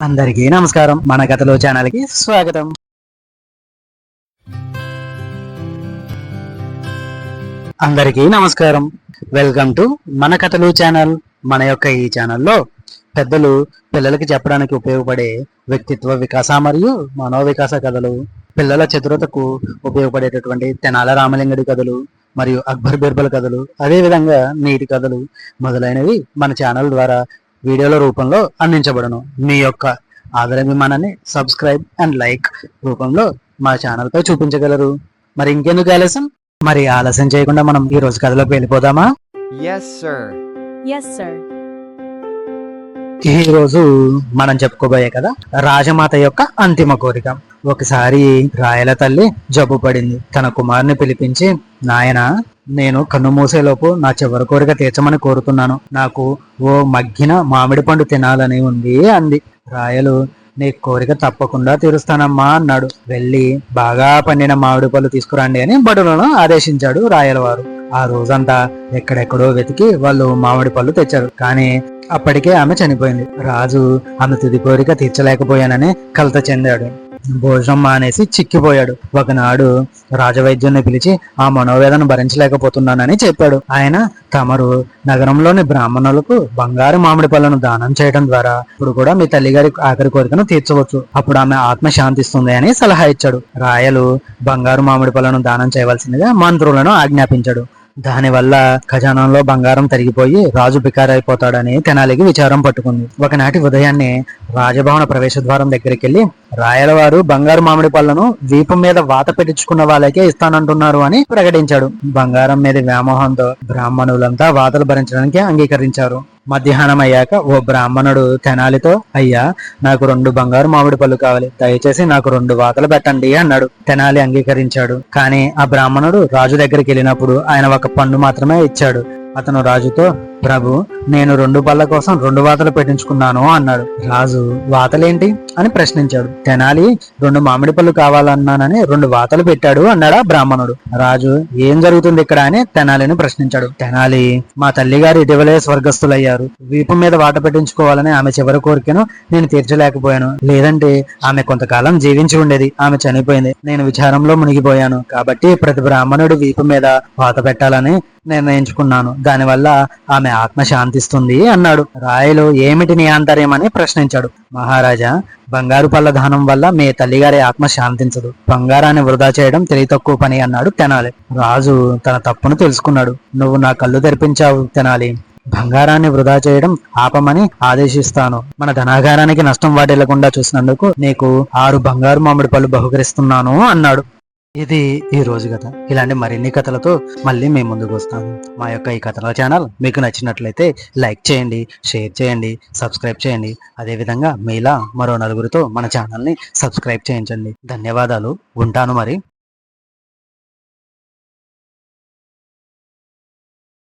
అందరికీ నమస్కారం. మన కథలో ఛానల్కి స్వాగతం. అందరికీ నమస్కారం. వెల్కమ్ టు మన కథలు ఛానల్. మన యొక్క ఈ ఛానల్లో పెద్దలు పిల్లలకి చెప్పడానికి ఉపయోగపడే వ్యక్తిత్వ వికాస మరియు మనోవికాస కథలు పిల్లల చతురతకు ఉపయోగపడేటటువంటి తెనాల రామలింగడి కథలు మరియు అక్బర్ బీర్బల్ కథలు అదే విధంగా కథలు మొదలైనవి మన ఛానల్ ద్వారా వీడియోల రూపంలో అందించబడను. మీ యొక్క ఆదరాభిమానాన్ని సబ్స్క్రైబ్ అండ్ లైక్ రూపంలో మా ఛానల్ పై చూపించగలరు. మరి ఇంకెందుకు ఆలస్యం? మరి ఆలస్యం చేయకుండా మనం ఈ రోజు కథలోకి వెళ్ళిపోదామా? Yes, sir. Yes, sir. ఈ రోజు మనం చెప్పుకోబోయే కదా రాజమాత యొక్క అంతిమ కోరిక. ఒకసారి రాయల తల్లి జబ్బు పడింది. తన కుమారుని పిలిపించి నాయన నేను కన్ను మూసేలోపు నా చివరి కోరిక తీర్చమని కోరుతున్నాను. నాకు ఓ మగ్గిన మామిడి పండు తినాలని ఉంది అంది. రాయలు నీ కోరిక తప్పకుండా తీరుస్తానమ్మా అన్నాడు. వెళ్ళి బాగా పండిన మామిడి పళ్ళు తీసుకురండి అని బడులను ఆదేశించాడు రాయలవారు ఆ రోజంతా ఎక్కడెక్కడో వెతికి వాళ్ళు మామిడి పళ్ళు తెచ్చారు. కానీ అప్పటికే ఆమె చనిపోయింది. రాజు ఆమె తుది కోరిక తీర్చలేకపోయానని కలత చెందాడు. భోజనం మానేసి చిక్కిపోయాడు. ఒకనాడు రాజవైద్యుని పిలిచి ఆ మనోవేదన భరించలేకపోతున్నానని చెప్పాడు. ఆయన తమరు నగరంలోని బ్రాహ్మణులకు బంగారు మామిడి పళ్ళను దానం చేయడం ద్వారా ఇప్పుడు కూడా మీ తల్లిగారి ఆఖరి కోరికను తీర్చవచ్చు. అప్పుడు ఆమె ఆత్మ శాంతిస్తుంది అని సలహా ఇచ్చాడు. రాయలు బంగారు మామిడి పళ్ళను దానం చేయవలసిందిగా మంత్రులను ఆజ్ఞాపించాడు. దానివల్ల ఖజానంలో బంగారం తరిగిపోయి రాజు బికారైపోతాడని తెనాలికి విచారం పట్టుకుంది. ఒకనాటి ఉదయాన్నే రాజభవన ప్రవేశ ద్వారం దగ్గరికి వెళ్ళి రాయలవారు బంగారు మామిడి పళ్ళను వీపు మీద వాత పెట్టించుకున్న వాళ్ళకే ఇస్తానంటున్నారు అని ప్రకటించాడు. బంగారం మీద వ్యామోహంతో బ్రాహ్మణులంతా వాతలు భరించడానికి అంగీకరించారు. మధ్యాహ్నం అయ్యాక ఓ బ్రాహ్మణుడు తెనాలితో అయ్యా నాకు రెండు బంగారు మామిడి పళ్ళు కావాలి. దయచేసి నాకు రెండు వాతలు పెట్టండి అన్నాడు. తెనాలి అంగీకరించాడు. కానీ ఆ బ్రాహ్మణుడు రాజు దగ్గరికి వెళ్ళినప్పుడు ఆయన ఒక పండు మాత్రమే ఇచ్చాడు. అతను రాజుతో ప్రభు నేను రెండు పళ్ళ కోసం రెండు వాతలు పెట్టించుకున్నాను అన్నాడు. రాజు వాతలేంటి? అని ప్రశ్నించాడు. తెనాలి రెండు మామిడి పళ్ళు కావాలన్నానని రెండు వాతలు పెట్టాడు అన్నాడా బ్రాహ్మణుడు. రాజు ఏం జరుగుతుంది ఇక్కడ అని తెనాలిని ప్రశ్నించాడు. తెనాలి మా తల్లిగారు ఇటీవలే స్వర్గస్థులయ్యారు. వీపు మీద వాత పెట్టించుకోవాలని ఆమె చివరి కోరికను నేను తీర్చలేకపోయాను. లేదంటే ఆమె కొంతకాలం జీవించి ఉండేది. ఆమె చనిపోయింది. నేను విచారంలో మునిగిపోయాను. కాబట్టి ప్రతి బ్రాహ్మణుడు వీపు మీద వాత పెట్టాలని నిర్ణయించుకున్నాను. దానివల్ల ఆమె ఆత్మ శాంతిస్తుంది అన్నాడు. రాయలు ఏమిటి నీ ఆంతర్యం అని ప్రశ్నించాడు. మహారాజా బంగారు పళ్ళ దానం వల్ల మీ తల్లిగారి ఆత్మ శాంతించదు. బంగారాన్ని వృధా చేయడం తెలివి తక్కువ పని అన్నాడు తెనాలి. రాజు తన తప్పును తెలుసుకున్నాడు. నువ్వు నా కళ్ళు తెరిపించావు తెనాలి. బంగారాన్ని వృధా చేయడం ఆపమని ఆదేశిస్తాను. మన ధనాగారానికి నష్టం వాటిల్లకుండా చూసినందుకు నీకు ఆరు బంగారు మామిడి పళ్ళు బహుకరిస్తున్నాను అన్నాడు. ఇది ఈ రోజు కథ. ఇలాంటి మరిన్ని కథలతో మళ్ళీ మేము ముందుకు వస్తాము మా యొక్క ఈ కథల ఛానల్ మీకు నచ్చినట్లయితే లైక్ చేయండి షేర్ చేయండి సబ్స్క్రైబ్ చేయండి. అదేవిధంగా మీలా మరో నలుగురితో మన ఛానల్ని సబ్స్క్రైబ్ చేయించండి. ధన్యవాదాలు. ఉంటాను మరి.